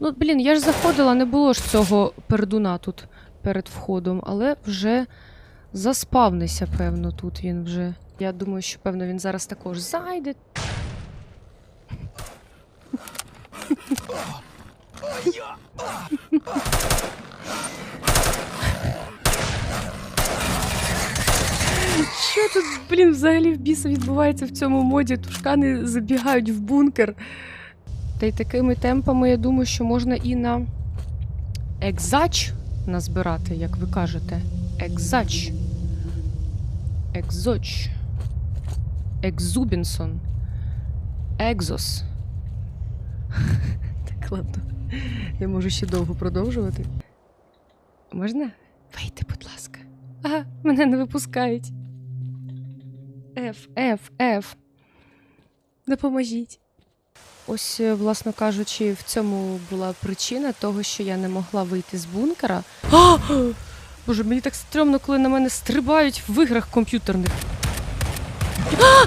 Ну, блін, я ж заходила, не було ж цього пердуна тут перед входом, але вже заспавнився, певно, тут він вже. Я думаю, що певно він зараз також зайде. Що тут, блін, взагалі в біса відбувається в цьому моді? Тушкани забігають в бункер. Та й такими темпами, я думаю, що можна і на екзач назбирати, як ви кажете. Екзач. Екзоч. Екзубінсон. Екзос. Так, ладно. Я можу ще довго продовжувати. Можна? Вийти, будь ласка. Ага, мене не випускають. Ф, Ф, Ф. Допоможіть. Ось, е, власно кажучи, в цьому була причина того, що я не могла вийти з бункера. А! Боже, мені так стрьомно, коли на мене стрибають в іграх комп'ютерних. А!